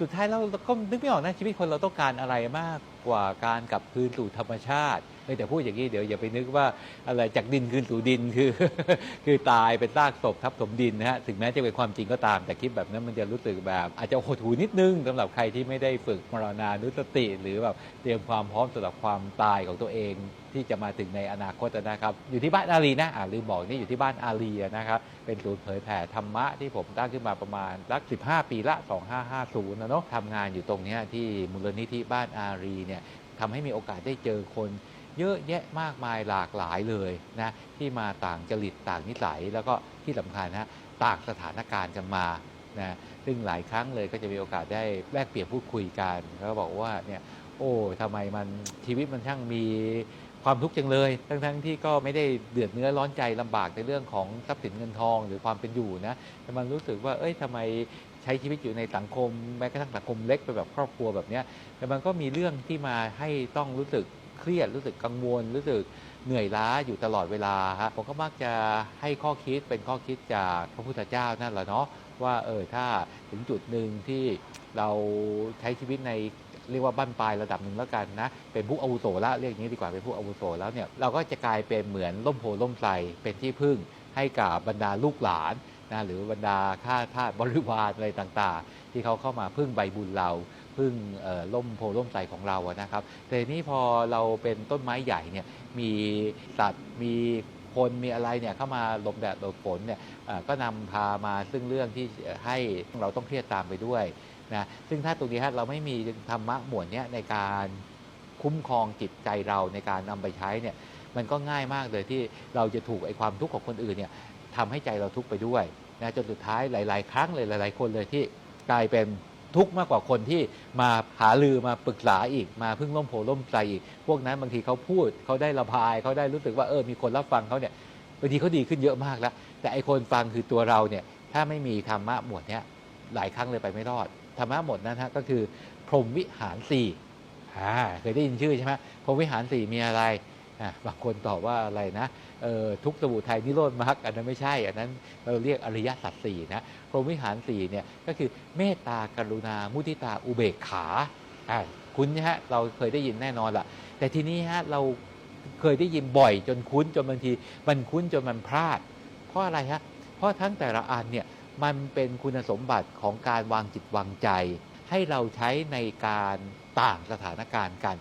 สุดท้ายเราก็นึกไม่ออกนะชีวิตคนเราต้องการอะไรมากกว่าการกลับคืนสู่ธรรมชาติ เออแต่พูดอย่างนี้เดี๋ยวอย่าไปนึกว่าอะไรจากดินคืนสู่ดินคือ คือตายเป็นซากศพทับถมดินนะฮะถึงแม้จะเป็นความจริงก็ตาม แต่คิดแบบนั้นมันจะรู้สึกแบบ อาจจะหดหูนิดนึงสำหรับใครที่ไม่ได้ฝึกมรณานุสติ หรือแบบเตรียมความพร้อมสำหรับความตายของตัวเองที่จะมาถึงในอนาคตนะครับ อยู่ที่บ้านอารีนะอ่าลืมบอกนี่อยู่ที่บ้านอารีนะครับ เป็นศูนย์เผยแผ่ธรรมะที่ผมตั้งขึ้นมาประมาณสัก 15 ปีละ 2550นะเนาะทำงานอยู่ตรงนี้ที่มูลนิธิบ้านอารีเนี่ยทำให้มีโอกาสได้เจอคน เยอะแยะมากมายหลากหลายเลยนะที่มาต่างจริตต่างนิสัย แล้วก็ที่สำคัญนะต่างสถานการณ์กันมานะซึ่งหลายครั้งเลยก็จะมีโอกาสได้แลกเปลี่ยนพูดคุยกันแล้วก็บอกว่าเนี่ยโอ้ทำไมมันชีวิตมันช่างมีความทุกข์จังเลย ทั้งๆที่ก็ไม่ได้เดือดเนื้อร้อนใจลำบากในเรื่องของทรัพย์สินเงินทองหรือความเป็นอยู่นะแต่มันรู้สึกว่า เอ้ยทำไมใช้ชีวิตอยู่ในสังคมแม้กระทั่งสังคมเล็กไปแบบครอบครัวแบบเนี้ยแต่มันก็มีเรื่องที่มาให้ต้องรู้สึก เครียดรู้สึกกังวล รู้สึกเหนื่อยล้าอยู่ตลอดเวลาฮะผมก็มักจะให้ข้อคิดเป็นข้อคิดจากพระพุทธเจ้านั่นแหละเนาะว่าเออถ้าถึงจุดหนึ่งที่เราใช้ชีวิตในเรียกว่าบั้นปลายระดับหนึ่งแล้วกันนะ เป็นผู้อาวุโสแล้วเรียกอย่างนี้ดีกว่าเป็นผู้อาวุโสแล้วเนี่ยเราก็จะกลายเป็นเหมือนล่มโพล่มไทรเป็นที่พึ่งให้กับบรรดาลูกหลานนะหรือบรรดาข้าทาสบริวารอะไรต่างๆ ที่เขาเข้ามาพึ่งใบบุญเรา พึ่งเอ่อล่มโพล่มไทรของเราอะนะครับ แต่นี้พอเราเป็นต้นไม้ใหญ่เนี่ยมีสัตว์มีคนมีอะไรเนี่ยเข้ามาหลบแดดหลบฝนเนี่ยก็นำพามาซึ่งเรื่องที่ให้เราต้องเครียดตามไปด้วยนะซึ่งถ้าตรงนี้ฮะเราไม่มีธรรมะหมวดเนี้ยในการคุ้มครองจิตใจเราในการนำไปใช้เนี่ยมันก็ง่ายมากเลยที่เราจะถูกไอ้ความทุกข์ของคนอื่นเนี่ยทำให้ใจเราทุกข์ไปด้วยนะจนสุดท้ายหลาย ๆ ครั้งเลยหลาย ๆ คนเลยที่กลายเป็น ทุกข์มากกว่าคนที่มาหาลือมาปรึกษาอีกมาพึ่งล่มโพล่มใจอีก พวกนั้นบางทีเขาพูดเขาได้ระบายเขาได้รู้สึกว่าเออมีคนรับฟังเขาเนี่ยบางทีเขาดีขึ้นเยอะมากแล้ว แต่ไอคนฟังคือตัวเราเนี่ยถ้าไม่มีธรรมะหมวดเนี้ยหลายครั้งเลยไปไม่รอดธรรมะหมดนั้นฮะก็คือพรหมวิหารสี่อ่าเคยได้ยินชื่อใช่ไหมพรหมวิหารสี่มีอะไรอะ บางคนตอบว่าอะไรนะทุกสมุทัยนิโรธมรรคอันนั้นไม่ใช่ อันนั้นเราเรียกอริยสัจสี่นะพรหมวิหารสี่เนี่ยก็คือเมตตากรุณา มุทิตาอุเบกขาคุณนะฮะเราเคยได้ยินแน่นอนละแต่ทีนี้ฮะเราเคยได้ยินบ่อยจนคุ้นจนบางทีมันคุ้นจนมันพลาด เพราะอะไรฮะเพราะทั้งแต่ละอันเนี่ยมันเป็นคุณสมบัติของการวางจิตวางใจ ให้เราใช้ในการต่างสถานการณ์กัน